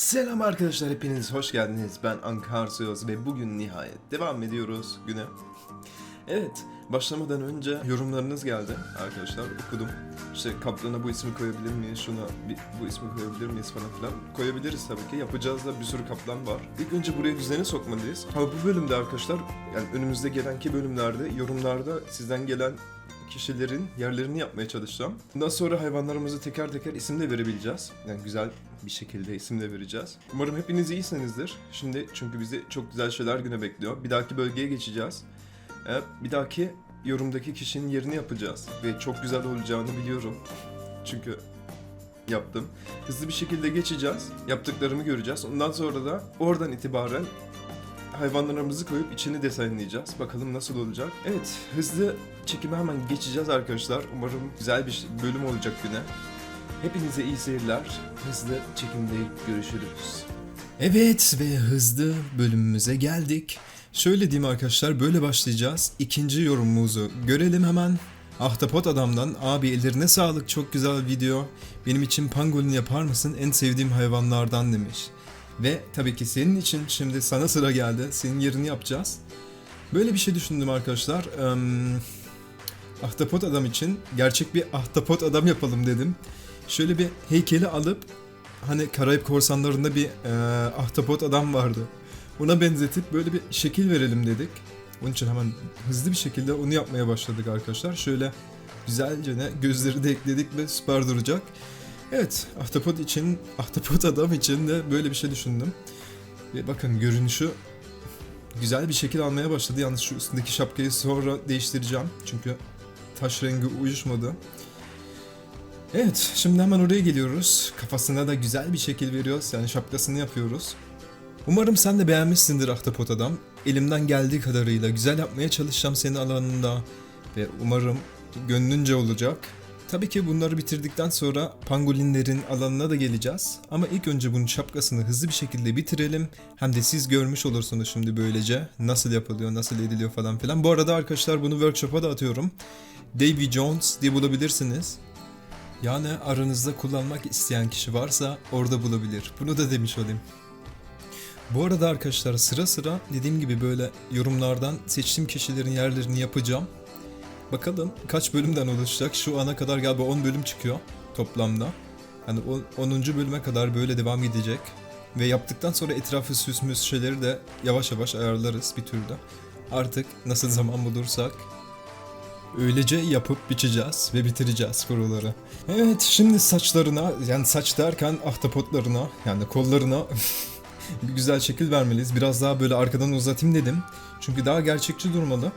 Selam arkadaşlar hepiniz hoş geldiniz. Ben Ankar Söz ve bugün nihayet devam ediyoruz güne. Evet, başlamadan önce yorumlarınız geldi arkadaşlar okudum. İşte kaplana bu ismi koyabilir miyiz, şuna bu ismi koyabilir miyiz falan filan. Koyabiliriz tabii ki. Yapacağız da bir sürü kaplan var. İlk önce buraya düzeni sokmalıyız. Ama bu bölümde arkadaşlar, yani önümüzde gelenki bölümlerde, yorumlarda sizden gelen kişilerin yerlerini yapmaya çalışacağım. Bundan sonra hayvanlarımızı teker teker isim de verebileceğiz. Yani güzel bir şekilde isim de vereceğiz. Umarım hepiniz iyisinizdir. Şimdi çünkü bizi çok güzel şeyler güne bekliyor. Bir dahaki bölgeye geçeceğiz. Ee, bir dahaki yorumdaki kişinin yerini yapacağız. Ve çok güzel olacağını biliyorum. Çünkü yaptım. Hızlı bir şekilde geçeceğiz. Yaptıklarımı göreceğiz. Ondan sonra da oradan itibaren hayvanlarımızı koyup içini desenleyeceğiz. Bakalım nasıl olacak. Evet, hızlı çekime hemen geçeceğiz arkadaşlar. Umarım güzel bir bölüm olacak güne. Hepinize iyi seyirler. Hızlı çekimde görüşürüz. Evet ve hızlı bölümümüze geldik. Şöyle diyeyim arkadaşlar böyle başlayacağız. İkinci yorumumuzu görelim hemen. Ahtapot adamdan abi ellerine sağlık çok güzel video. Benim için pangolin yapar mısın en sevdiğim hayvanlardan demiş. Ve tabii ki senin için şimdi sana sıra geldi. Senin yerini yapacağız. Böyle bir şey düşündüm arkadaşlar. Eee, ahtapot adam için gerçek bir ahtapot adam yapalım dedim. Şöyle bir heykeli alıp hani Karayip Korsanları'nda bir eee, ahtapot adam vardı. Ona benzetip böyle bir şekil verelim dedik. Onun için hemen hızlı bir şekilde onu yapmaya başladık arkadaşlar. Şöyle güzelce ne gözleri de ekledik ve süper duracak. Evet, ahtapot için, ahtapot adam için de böyle bir şey düşündüm. Ve bakın görünüşü güzel bir şekil almaya başladı. Yalnız şu üstündeki şapkayı sonra değiştireceğim. Çünkü taş rengi uyuşmadı. Evet, şimdi hemen oraya geliyoruz. Kafasına da güzel bir şekil veriyoruz. Yani şapkasını yapıyoruz. Umarım sen de beğenmişsindir Ahtapot Adam. Elimden geldiği kadarıyla güzel yapmaya çalışacağım senin alanında. Ve umarım gönlünce olacak. Tabii ki bunları bitirdikten sonra pangolinlerin alanına da geleceğiz. Ama ilk önce bunun şapkasını hızlı bir şekilde bitirelim. Hem de siz görmüş olursunuz şimdi böylece nasıl yapılıyor, nasıl ediliyor falan filan. Bu arada arkadaşlar bunu workshop'a da atıyorum. Davy Jones diye bulabilirsiniz. Yani aranızda kullanmak isteyen kişi varsa orada bulabilir. Bunu da demiş olayım. Bu arada arkadaşlar sıra sıra dediğim gibi böyle yorumlardan seçtiğim kişilerin yerlerini yapacağım. Bakalım kaç bölümden oluşacak. Şu ana kadar galiba 10 bölüm çıkıyor toplamda. O 10. bölüme kadar böyle devam edecek. Ve yaptıktan sonra etrafı süs müs şeyleri de yavaş yavaş ayarlarız bir türlü. Artık nasıl zaman bulursak öylece yapıp biçeceğiz ve bitireceğiz kuruları. Evet şimdi saçlarına yani saç derken ahtapotlarına yani kollarına bir güzel şekil vermeliyiz. Biraz daha böyle arkadan uzatayım dedim. Çünkü daha gerçekçi durmalı.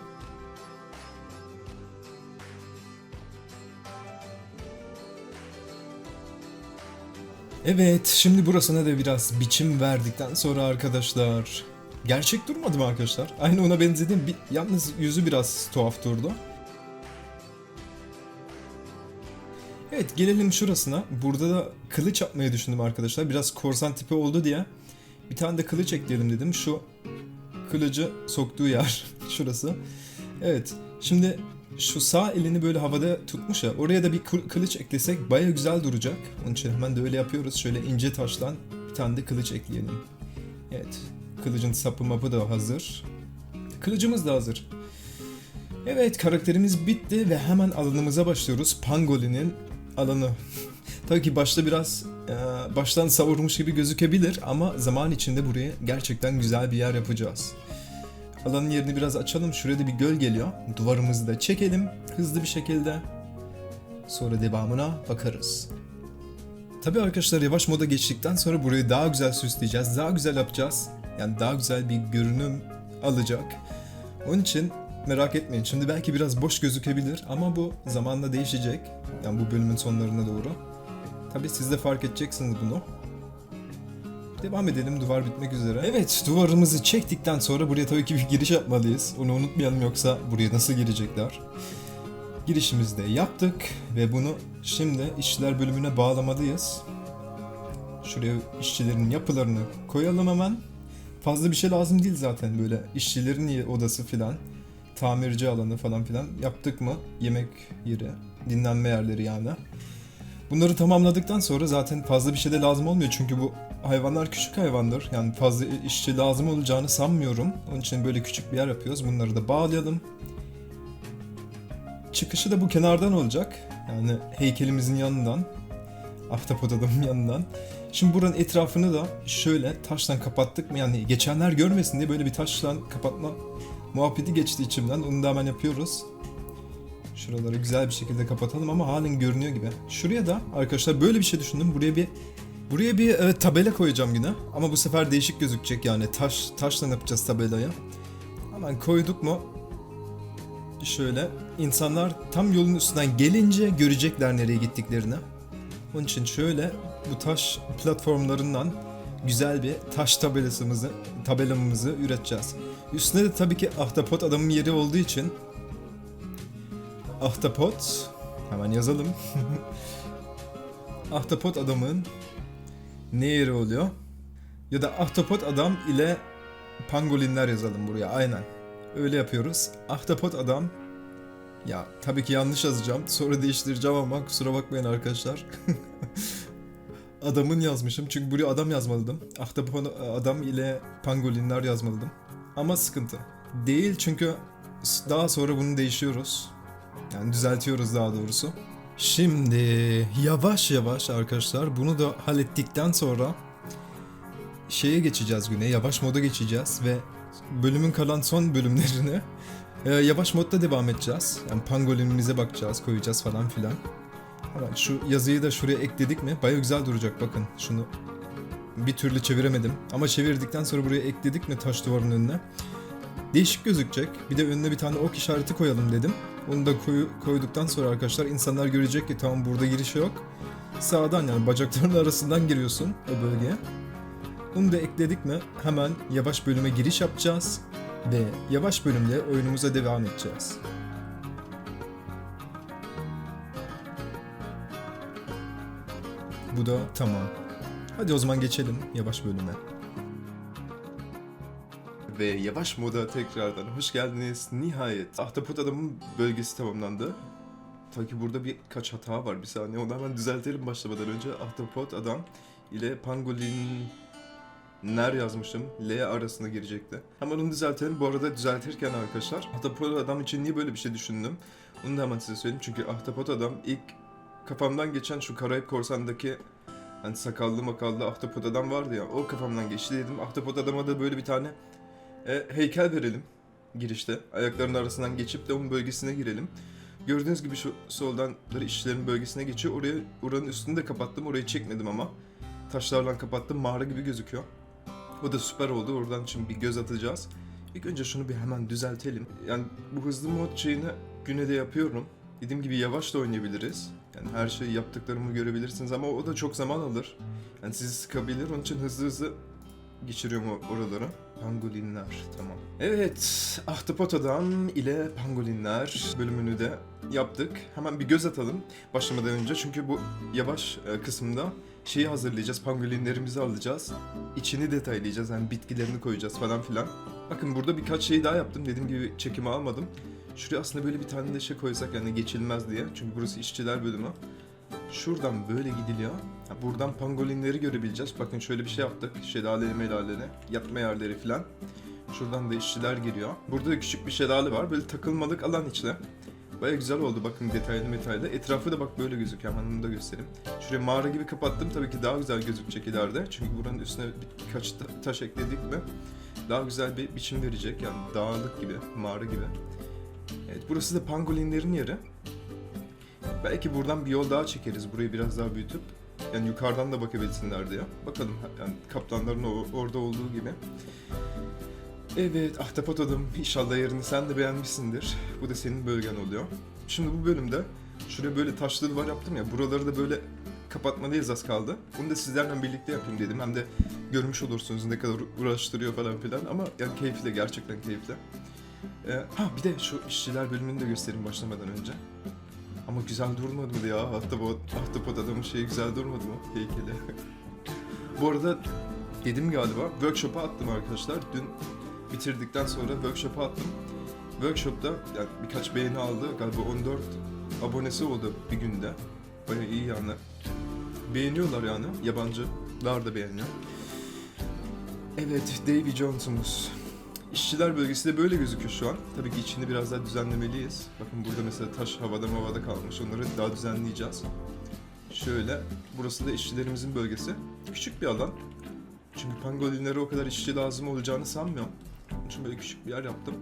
Evet, şimdi burasına da biraz biçim verdikten sonra arkadaşlar... Gerçek durmadı mı arkadaşlar? Aynı ona benzedim. Bir, yalnız yüzü biraz tuhaf durdu. Evet, gelelim şurasına. Burada da kılıç yapmayı düşündüm arkadaşlar. Biraz korsan tipi oldu diye. Bir tane de kılıç ekleyelim dedim. Şu kılıcı soktuğu yer şurası. Evet. Şimdi şu sağ elini böyle havada tutmuş ya. Oraya da bir kı- kılıç eklesek baya güzel duracak. Onun için hemen de öyle yapıyoruz. Şöyle ince taştan bir tane de kılıç ekleyelim. Evet. Kılıcın sapı mapı da hazır. Kılıcımız da hazır. Evet karakterimiz bitti ve hemen alanımıza başlıyoruz. Pangolin'in alanı. Tabii ki başta biraz e, baştan savurmuş gibi gözükebilir ama zaman içinde buraya gerçekten güzel bir yer yapacağız. Alanın yerini biraz açalım. Şuraya da bir göl geliyor. Duvarımızı da çekelim hızlı bir şekilde. Sonra devamına bakarız. Tabii arkadaşlar yavaş moda geçtikten sonra burayı daha güzel süsleyeceğiz. Daha güzel yapacağız. Yani daha güzel bir görünüm alacak. Onun için merak etmeyin. Şimdi belki biraz boş gözükebilir ama bu zamanla değişecek. Yani bu bölümün sonlarına doğru. Tabii siz de fark edeceksiniz bunu. Devam edelim duvar bitmek üzere. Evet duvarımızı çektikten sonra buraya tabii ki bir giriş yapmalıyız. Onu unutmayalım yoksa buraya nasıl girecekler. Girişimizi de yaptık ve bunu şimdi işçiler bölümüne bağlamalıyız. Şuraya işçilerin yapılarını koyalım hemen. Fazla bir şey lazım değil zaten böyle işçilerin odası filan. Tamirci alanı falan filan yaptık mı? Yemek yeri, dinlenme yerleri yani. Bunları tamamladıktan sonra zaten fazla bir şey de lazım olmuyor çünkü bu hayvanlar küçük hayvandır. Yani fazla işçi lazım olacağını sanmıyorum. Onun için böyle küçük bir yer yapıyoruz. Bunları da bağlayalım. Çıkışı da bu kenardan olacak. Yani heykelimizin yanından. Ahtapot adamın yanından. Şimdi buranın etrafını da şöyle taşla kapattık mı? Yani geçenler görmesin diye böyle bir taşla kapatma muhabbeti geçti içimden. Onu da hemen yapıyoruz. Şuraları güzel bir şekilde kapatalım ama halen görünüyor gibi. Şuraya da arkadaşlar böyle bir şey düşündüm. Buraya bir buraya bir e, tabela koyacağım yine. Ama bu sefer değişik gözükecek yani. Taş taşla yapacağız tabelayı. Hemen koyduk mu? Şöyle insanlar tam yolun üstünden gelince görecekler nereye gittiklerini. Onun için şöyle bu taş platformlarından güzel bir taş tabelasımızı, tabelamızı üreteceğiz. Üstüne de tabii ki ahtapot adamın yeri olduğu için ahtapot hemen yazalım. ahtapot adamın ne yeri oluyor? Ya da ahtapot adam ile pangolinler yazalım buraya aynen. Öyle yapıyoruz. Ahtapot adam ya tabii ki yanlış yazacağım. Sonra değiştireceğim ama kusura bakmayın arkadaşlar. Adamın yazmışım. Çünkü buraya adam yazmalıydım. Ahtapot adam ile pangolinler yazmalıydım. Ama sıkıntı. Değil çünkü daha sonra bunu değişiyoruz. Yani düzeltiyoruz daha doğrusu. Şimdi yavaş yavaş arkadaşlar bunu da hallettikten sonra şeye geçeceğiz güne. Yavaş moda geçeceğiz ve bölümün kalan son bölümlerini ee, yavaş modda devam edeceğiz. Yani pangolinimize bakacağız, koyacağız falan filan. Hemen şu yazıyı da şuraya ekledik mi? Baya güzel duracak bakın. Şunu bir türlü çeviremedim. Ama çevirdikten sonra buraya ekledik mi taş duvarın önüne? Değişik gözükecek. Bir de önüne bir tane ok işareti koyalım dedim. Onu da koyu, koyduktan sonra arkadaşlar insanlar görecek ki tamam burada giriş yok. Sağdan yani bacakların arasından giriyorsun o bölgeye. Bunu da ekledik mi hemen yavaş bölüme giriş yapacağız ve yavaş bölümde oyunumuza devam edeceğiz. Bu da tamam. Hadi o zaman geçelim yavaş bölüme. Ve yavaş moda tekrardan hoş geldiniz. Nihayet Ahtapot Adam'ın bölgesi tamamlandı. Tabii ki burada birkaç hata var. Bir saniye onu hemen düzeltelim başlamadan önce. Ahtapot Adam ile Pangolin ner yazmışım. L arasına girecekti. Hemen onu düzeltelim. Bu arada düzeltirken arkadaşlar Ahtapot Adam için niye böyle bir şey düşündüm? Onu da hemen size söyleyeyim. Çünkü Ahtapot Adam ilk kafamdan geçen şu Karayip Korsan'daki hani sakallı makallı Ahtapot Adam vardı ya. O kafamdan geçti dedim. Ahtapot Adam'a da böyle bir tane e, heykel verelim girişte. Ayaklarının arasından geçip de onun bölgesine girelim. Gördüğünüz gibi şu soldan işçilerin bölgesine geçiyor. Oraya oranın üstünü de kapattım. Orayı çekmedim ama. Taşlarla kapattım. Mağara gibi gözüküyor. O da süper oldu. Oradan şimdi bir göz atacağız. İlk önce şunu bir hemen düzeltelim. Yani bu hızlı mod şeyini güne de yapıyorum. Dediğim gibi yavaş da oynayabiliriz. Yani her şeyi yaptıklarımı görebilirsiniz ama o da çok zaman alır. Yani sizi sıkabilir. Onun için hızlı hızlı geçiriyorum oraları. Pangolinler tamam. Evet, Ahtapot Adam ile Pangolinler bölümünü de yaptık. Hemen bir göz atalım başlamadan önce çünkü bu yavaş e, kısımda şeyi hazırlayacağız, pangolinlerimizi alacağız. İçini detaylayacağız, yani bitkilerini koyacağız falan filan. Bakın burada birkaç şey daha yaptım. Dediğim gibi çekimi almadım. Şuraya aslında böyle bir tane de şey koysak yani geçilmez diye. Çünkü burası işçiler bölümü. Şuradan böyle gidiliyor. Ha, buradan pangolinleri görebileceğiz. Bakın şöyle bir şey yaptık. Şelaleli melaleli. Yatma yerleri falan. Şuradan da işçiler giriyor. Burada da küçük bir şelale var. Böyle takılmalık alan içine. Baya güzel oldu bakın detaylı detaylı. Etrafı da bak böyle gözüküyor. Hemen onu da göstereyim. Şuraya mağara gibi kapattım. Tabii ki daha güzel gözükecek ileride. Çünkü buranın üstüne bir- birkaç ta- taş ekledik mi daha güzel bir biçim verecek. Yani dağlık gibi, mağara gibi. Evet burası da pangolinlerin yeri. Belki buradan bir yol daha çekeriz. Burayı biraz daha büyütüp. Yani yukarıdan da bakabilsinler diye. Bakalım yani kaplanların orada olduğu gibi. Evet ahtapot adam inşallah yerini sen de beğenmişsindir. Bu da senin bölgen oluyor. Şimdi bu bölümde şuraya böyle taşlı duvar yaptım ya. Buraları da böyle kapatmalıyız az kaldı. Bunu da sizlerle birlikte yapayım dedim. Hem de görmüş olursunuz ne kadar uğraştırıyor falan filan. Ama yani keyifli gerçekten keyifli. Ee, ha bir de şu işçiler bölümünü de göstereyim başlamadan önce. Ama güzel durmadı mı ya? Ahtapot, ahtapot adamın şeyi güzel durmadı mı? Heykeli. Bu arada dedim galiba workshop'a attım arkadaşlar. Dün bitirdikten sonra workshop'a attım. Workshop'ta yani birkaç beğeni aldı. Galiba 14 abonesi oldu bir günde. Bayağı iyi yani. Beğeniyorlar yani yabancı Çocuklar da beğeniyor. Evet, Davy Jones'umuz. İşçiler bölgesi de böyle gözüküyor şu an. Tabii ki içini biraz daha düzenlemeliyiz. Bakın burada mesela taş havada havada kalmış. Onları daha düzenleyeceğiz. Şöyle, burası da işçilerimizin bölgesi. Küçük bir alan. Çünkü pangolinlere o kadar işçi lazım olacağını sanmıyorum. Onun için böyle küçük bir yer yaptım.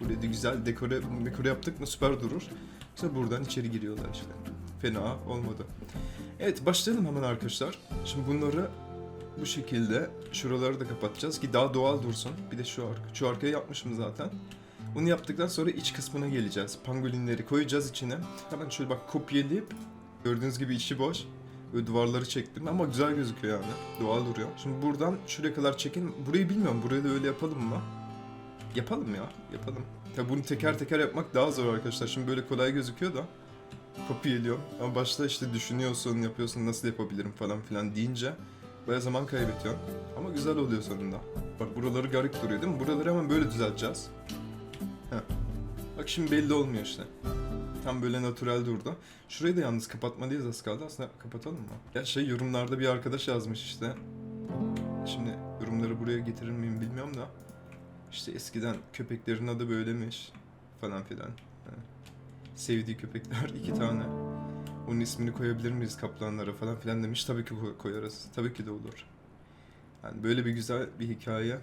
Buraya da güzel dekore, dekore yaptık mı süper durur. Sonra buradan içeri giriyorlar işte. Fena olmadı. Evet başlayalım hemen arkadaşlar. Şimdi bunları bu şekilde şuraları da kapatacağız ki daha doğal dursun. Bir de şu arka. Şu arkaya yapmışım zaten. Bunu yaptıktan sonra iç kısmına geleceğiz. Pangolinleri koyacağız içine. Hemen şöyle bak kopyalayıp gördüğünüz gibi içi boş. Böyle duvarları çektim ama güzel gözüküyor yani. Doğal duruyor. Şimdi buradan şuraya kadar çekin. Burayı bilmiyorum. Burayı da öyle yapalım mı? Yapalım ya. Yapalım. Tabi bunu teker teker yapmak daha zor arkadaşlar. Şimdi böyle kolay gözüküyor da. Kopyaliyorum. Ama başta işte düşünüyorsun, yapıyorsun, nasıl yapabilirim falan filan deyince Baya zaman kaybediyorsun. Ama güzel oluyor sonunda. Bak buraları garip duruyor değil mi? Buraları hemen böyle düzelteceğiz. Heh. Bak şimdi belli olmuyor işte. Tam böyle natural durdu. Şurayı da yalnız kapatmalıyız az kaldı. Aslında kapatalım mı? Ya şey yorumlarda bir arkadaş yazmış işte. Şimdi yorumları buraya getirir miyim bilmiyorum da. İşte eskiden köpeklerin adı böylemiş. Falan filan. Ha. Sevdiği köpekler iki tane. Onun ismini koyabilir miyiz kaplanlara falan filan demiş. Tabii ki koy- koyarız. Tabii ki de olur. Yani böyle bir güzel bir hikaye.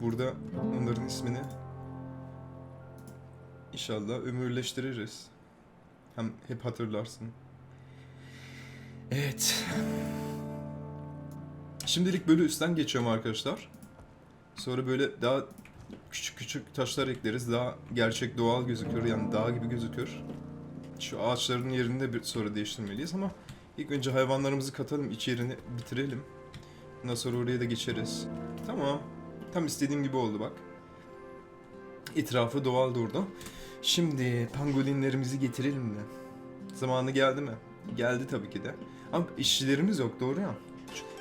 Burada onların ismini inşallah ömürleştiririz. Hem hep hatırlarsın. Evet. Şimdilik böyle üstten geçiyorum arkadaşlar. Sonra böyle daha küçük küçük taşlar ekleriz. Daha gerçek doğal gözükür. Yani dağ gibi gözükür. Şu ağaçların yerini de bir sonra değiştirmeliyiz ama ilk önce hayvanlarımızı katalım, iç yerini bitirelim. Ondan sonra oraya da geçeriz. Tamam. Tam istediğim gibi oldu bak. Etrafı doğal durdu. Şimdi pangolinlerimizi getirelim mi? Zamanı geldi mi? Geldi tabii ki de. Ama işçilerimiz yok doğru ya.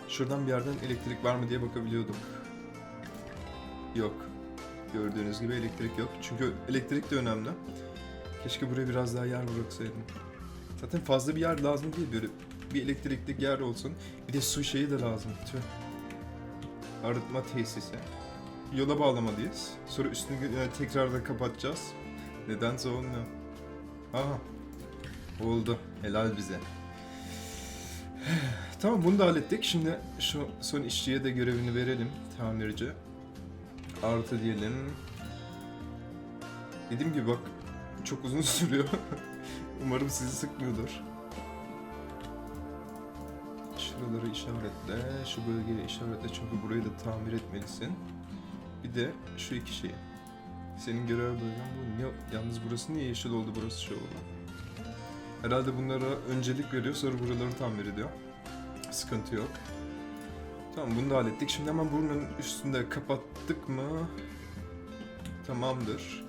Şuradan bir yerden elektrik var mı diye bakabiliyorduk. Yok. Gördüğünüz gibi elektrik yok. Çünkü elektrik de önemli. Keşke buraya biraz daha yer bıraksaydım. Zaten fazla bir yer lazım değil böyle bir elektrikli yer olsun. Bir de su şeyi de lazım. Tüh. Arıtma tesisi. Yola bağlamalıyız. Sonra üstünü e, tekrardan kapatacağız. Nedense olmuyor. Aha. Oldu. Helal bize. tamam bunu da hallettik. Şimdi şu son işçiye de görevini verelim. Tamirci. Artı diyelim. Dediğim gibi bak çok uzun sürüyor. Umarım sizi sıkmıyordur. Şuraları işaretle, şu bölgeyi işaretle çünkü burayı da tamir etmelisin. Bir de şu iki şeyi. Senin görev bölgen bu. Niye, yalnız burası niye yeşil oldu, burası şey oldu? Herhalde bunlara öncelik veriyor, sonra buraları tamir ediyor. Sıkıntı yok. Tamam bunu da hallettik. Şimdi hemen burnun üstünde kapattık mı? Tamamdır.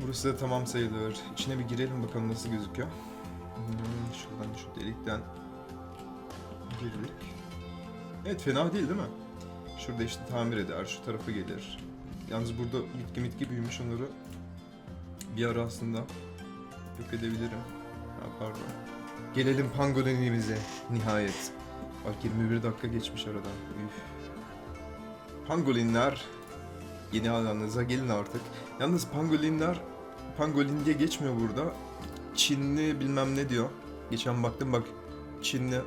Burası da tamam sayılır. İçine bir girelim bakalım nasıl gözüküyor. Hmm, şuradan şu delikten girdik. Evet fena değil değil mi? Şurada işte tamir eder, şu tarafa gelir. Yalnız burada bitki mitki büyümüş onları bir ara aslında yok edebilirim. Ha, pardon. Gelelim pangolinimize nihayet. Bak 21 dakika geçmiş aradan. Üf. Pangolinler yeni alanınıza gelin artık. Yalnız pangolinler pangolin diye geçmiyor burada. Çinli bilmem ne diyor. Geçen baktım bak Çinli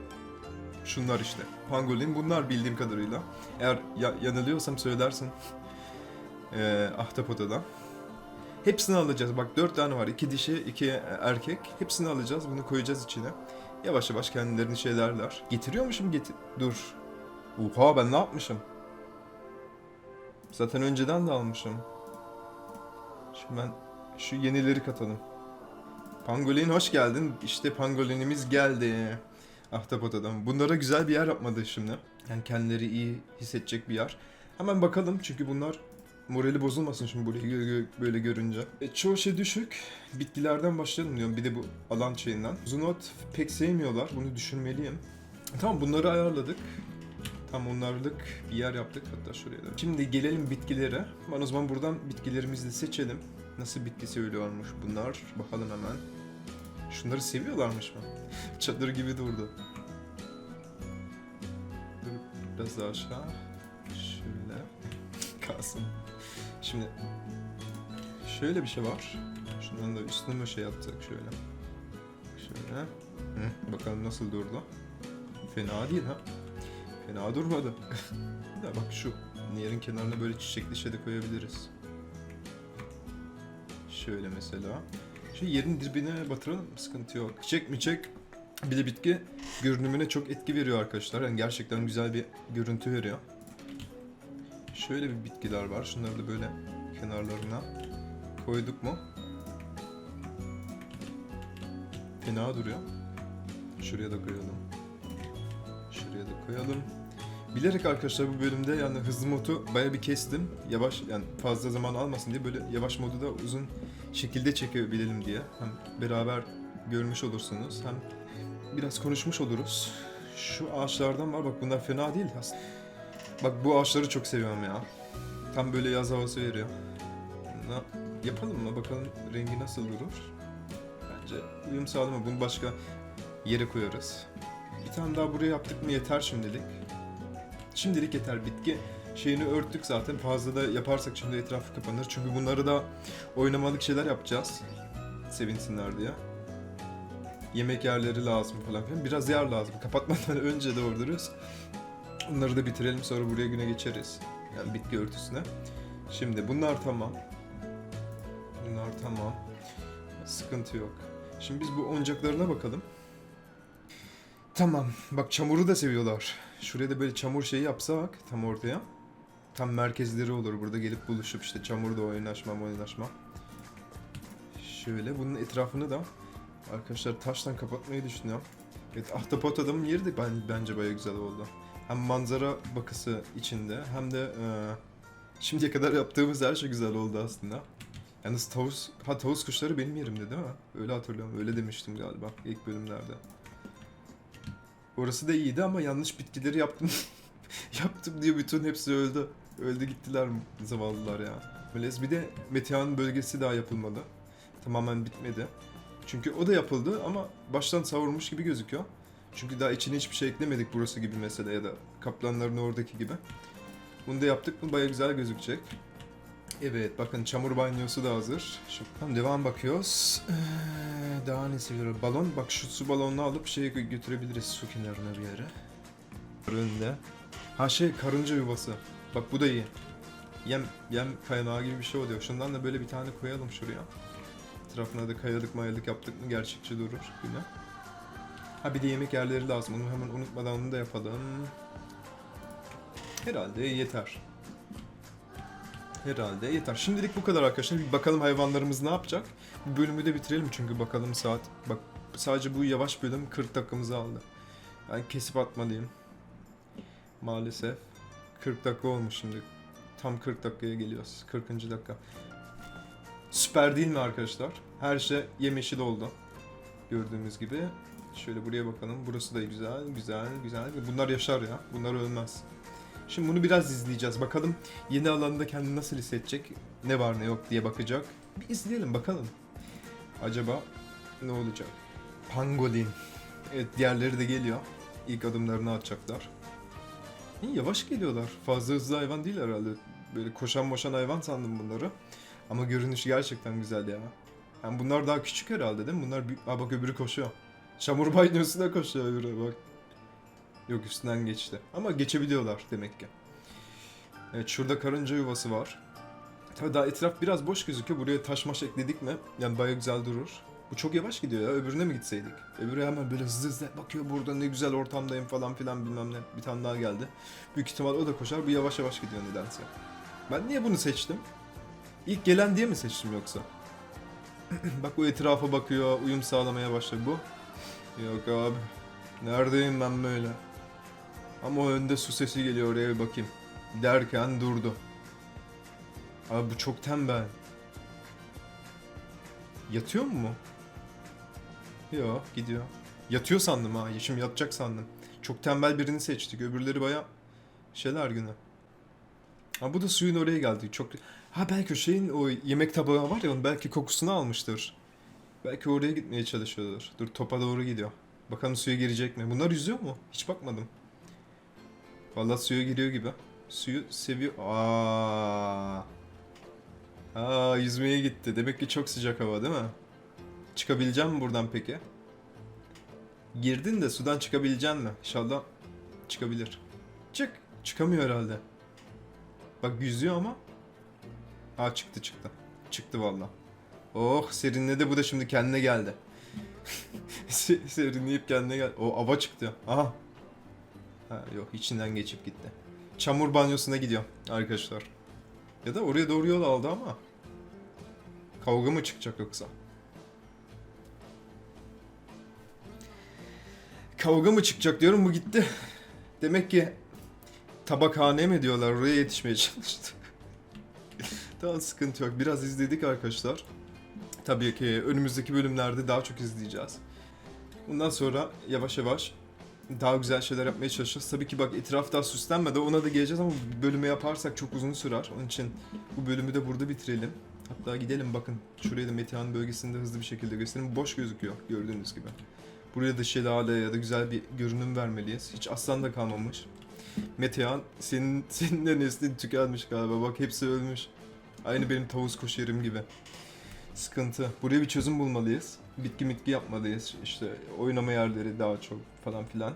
şunlar işte. Pangolin bunlar bildiğim kadarıyla. Eğer ya- yanılıyorsam söylersin. Ee, Ahtapot'a da. Hepsini alacağız. Bak dört tane var. iki dişi, iki erkek. Hepsini alacağız. Bunu koyacağız içine. Yavaş yavaş kendilerini şeylerler. Getiriyormuşum getir... Dur. Oha ben ne yapmışım? Zaten önceden de almışım. Şimdi ben şu yenileri katalım. Pangolin hoş geldin. İşte pangolinimiz geldi. Ahtapot adam. Bunlara güzel bir yer yapmadı şimdi. Yani kendileri iyi hissedecek bir yer. Hemen bakalım çünkü bunlar morali bozulmasın şimdi burayı böyle görünce. E, çoğu şey düşük. Bitkilerden başlayalım diyorum. Bir de bu alan şeyinden. Zunot pek sevmiyorlar. Bunu düşünmeliyim. Tamam bunları ayarladık. Tam onlarlık bir yer yaptık hatta şuraya da. Şimdi gelelim bitkilere. Ben o zaman buradan bitkilerimizi de seçelim. Nasıl bitki söylüyormuş bunlar. Bakalım hemen. Şunları seviyorlarmış mı? Çadır gibi durdu. Dur, Biraz daha aşağı. Şöyle. Kalsın. Şimdi şöyle bir şey var. Şundan da üstüne mi şey yapsak şöyle. Şöyle. Hı, bakalım nasıl durdu. Fena değil ha. Fena durmadı. De bak şu yerin kenarına böyle çiçekli şey de koyabiliriz. Şöyle mesela. Şu yerin dibine batıralım sıkıntı yok. Çiçek mi çek bir de bitki görünümüne çok etki veriyor arkadaşlar. Yani gerçekten güzel bir görüntü veriyor. Şöyle bir bitkiler var. Şunları da böyle kenarlarına koyduk mu? Fena duruyor. Şuraya da koyalım. Şuraya da koyalım. Bilerek arkadaşlar bu bölümde yani hızlı modu baya bir kestim. Yavaş yani fazla zaman almasın diye böyle yavaş modu da uzun şekilde çekebilelim diye. Hem beraber görmüş olursunuz hem biraz konuşmuş oluruz. Şu ağaçlardan var bak bunlar fena değil. Bak bu ağaçları çok seviyorum ya. Tam böyle yaz havası veriyor. Bunu yapalım mı bakalım rengi nasıl durur. Bence uyum sağlama bunu başka yere koyarız. Bir tane daha buraya yaptık mı yeter şimdilik. Şimdilik yeter bitki şeyini örttük zaten fazla da yaparsak şimdi etrafı kapanır. Çünkü bunları da oynamalık şeyler yapacağız. Sevinsinler diye. Yemek yerleri lazım falan filan. Biraz yer lazım. Kapatmadan önce de orduruyoruz. Bunları da bitirelim sonra buraya güne geçeriz. Yani bitki örtüsüne. Şimdi bunlar tamam. Bunlar tamam. Sıkıntı yok. Şimdi biz bu oyuncaklarına bakalım. Tamam. Bak çamuru da seviyorlar. Şuraya da böyle çamur şeyi yapsak tam ortaya. Tam merkezleri olur burada gelip buluşup işte çamurda oynaşma oynaşma. Şöyle bunun etrafını da arkadaşlar taştan kapatmayı düşünüyorum. Evet ahtapot adamın yeri de ben, bence baya güzel oldu. Hem manzara bakısı içinde hem de e, şimdiye kadar yaptığımız her şey güzel oldu aslında. Yalnız tavus, ha tavus kuşları benim yerimde değil mi? Öyle hatırlıyorum, öyle demiştim galiba ilk bölümlerde. Orası da iyiydi ama yanlış bitkileri yaptım. yaptım diye bütün hepsi öldü. Öldü gittiler zavallılar ya. Melez bir de Metehan bölgesi daha yapılmadı. Tamamen bitmedi. Çünkü o da yapıldı ama baştan savurmuş gibi gözüküyor. Çünkü daha içine hiçbir şey eklemedik burası gibi mesela ya da kaplanların oradaki gibi. Bunu da yaptık mı baya güzel gözükecek. Evet bakın çamur banyosu da hazır. Şu, tamam devam bakıyoruz. Ee, daha ne seviyorum? Balon bak şu su balonunu alıp şeye gö- götürebiliriz su kenarına bir yere. Önünde. Ha şey karınca yuvası. Bak bu da iyi. Yem, yem kaynağı gibi bir şey oluyor. Şundan da böyle bir tane koyalım şuraya. Etrafına da kayalık mayalık yaptık mı gerçekçi durur yine. Ha bir de yemek yerleri lazım. Onu hemen unutmadan onu da yapalım. Herhalde yeter. Herhalde yeter. Şimdilik bu kadar arkadaşlar. Bir bakalım hayvanlarımız ne yapacak. Bu bölümü de bitirelim çünkü bakalım saat. Bak sadece bu yavaş bölüm 40 dakikamızı aldı. Ben kesip atmalıyım. Maalesef. 40 dakika olmuş şimdi. Tam 40 dakikaya geliyoruz. 40. dakika. Süper değil mi arkadaşlar? Her şey yemyeşil oldu. Gördüğümüz gibi. Şöyle buraya bakalım. Burası da güzel, güzel, güzel. Bunlar yaşar ya. Bunlar ölmez. Şimdi bunu biraz izleyeceğiz. Bakalım yeni alanda kendini nasıl hissedecek? Ne var ne yok diye bakacak. Bir izleyelim bakalım. Acaba ne olacak? Pangolin. Evet diğerleri de geliyor. İlk adımlarını atacaklar. İyi, yavaş geliyorlar. Fazla hızlı hayvan değil herhalde. Böyle koşan moşan hayvan sandım bunları. Ama görünüşü gerçekten güzel ya. Yani bunlar daha küçük herhalde değil mi? Bunlar büyük... Aa bak öbürü koşuyor. Çamur banyosuna koşuyor öbürü bak. Yok üstünden geçti. Ama geçebiliyorlar demek ki. Evet şurada karınca yuvası var. Tabii daha etraf biraz boş gözüküyor. Buraya taş maş ekledik mi? Yani baya güzel durur. Bu çok yavaş gidiyor ya. Öbürüne mi gitseydik? Öbürü hemen böyle hızlı hızlı bakıyor burada ne güzel ortamdayım falan filan bilmem ne. Bir tane daha geldi. Büyük ihtimal o da koşar. Bu yavaş yavaş gidiyor nedense. Ben niye bunu seçtim? İlk gelen diye mi seçtim yoksa? Bak o etrafa bakıyor. Uyum sağlamaya başladı bu. Yok abi. Neredeyim ben böyle? Ama o önde su sesi geliyor oraya bir bakayım. Derken durdu. Abi bu çok tembel. Yatıyor mu? Yok gidiyor. Yatıyor sandım ha. Şimdi yatacak sandım. Çok tembel birini seçtik. Öbürleri baya şeyler günü. Ha bu da suyun oraya geldi. Çok Ha belki şeyin o yemek tabağı var ya onun belki kokusunu almıştır. Belki oraya gitmeye çalışıyordur. Dur topa doğru gidiyor. Bakalım suya girecek mi? Bunlar yüzüyor mu? Hiç bakmadım. Vallahi suya giriyor gibi. Suyu seviyor. Aa. Aa yüzmeye gitti. Demek ki çok sıcak hava değil mi? Çıkabilecek mi buradan peki? Girdin de sudan çıkabilecek mi? İnşallah çıkabilir. Çık. Çıkamıyor herhalde. Bak yüzüyor ama. Aa çıktı çıktı. Çıktı valla. Oh serinledi bu da şimdi kendine geldi. Se- Serinleyip kendine gel. O ava çıktı. Aha. Ha, yok içinden geçip gitti. Çamur banyosuna gidiyor arkadaşlar. Ya da oraya doğru yol aldı ama. Kavga mı çıkacak yoksa? Kavga mı çıkacak diyorum bu gitti. Demek ki tabakhane mi diyorlar oraya yetişmeye çalıştı. tamam sıkıntı yok. Biraz izledik arkadaşlar. Tabii ki önümüzdeki bölümlerde daha çok izleyeceğiz. Bundan sonra yavaş yavaş daha güzel şeyler yapmaya çalışacağız. Tabii ki bak etraf daha süslenmedi ona da geleceğiz ama bölümü yaparsak çok uzun sürer. Onun için bu bölümü de burada bitirelim. Hatta gidelim bakın şurayı da Metehan bölgesinde hızlı bir şekilde göstereyim. Boş gözüküyor gördüğünüz gibi. Buraya da şelale ya da güzel bir görünüm vermeliyiz. Hiç aslan da kalmamış. Metehan senin, senin de neslin tükenmiş galiba. Bak hepsi ölmüş. Aynı benim tavus koşerim gibi. Sıkıntı. Buraya bir çözüm bulmalıyız. Bitki mitki yapmalıyız. İşte oynama yerleri daha çok falan filan.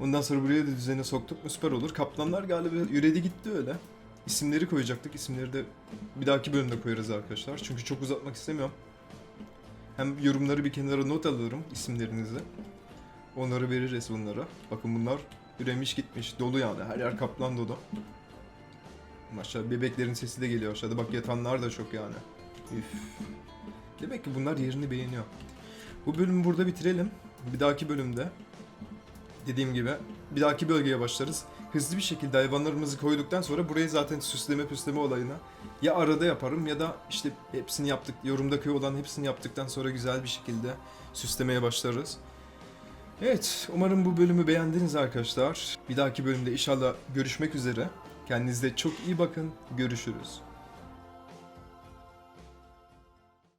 Ondan sonra buraya da düzene soktuk mu süper olur. Kaplanlar galiba üredi gitti öyle. İsimleri koyacaktık. İsimleri de bir dahaki bölümde koyarız arkadaşlar. Çünkü çok uzatmak istemiyorum. Hem yorumları bir kenara not alırım isimlerinizi. Onları veririz bunlara. Bakın bunlar üremiş gitmiş. Dolu yani. Her yer kaplan dolu. Maşallah bebeklerin sesi de geliyor aşağıda. Bak yatanlar da çok yani. Üf. Demek ki bunlar yerini beğeniyor. Bu bölümü burada bitirelim. Bir dahaki bölümde dediğim gibi bir dahaki bölgeye başlarız. Hızlı bir şekilde hayvanlarımızı koyduktan sonra burayı zaten süsleme püsleme olayına ya arada yaparım ya da işte hepsini yaptık yorumdaki olan hepsini yaptıktan sonra güzel bir şekilde süslemeye başlarız. Evet, umarım bu bölümü beğendiniz arkadaşlar. Bir dahaki bölümde inşallah görüşmek üzere. Kendinize çok iyi bakın. Görüşürüz.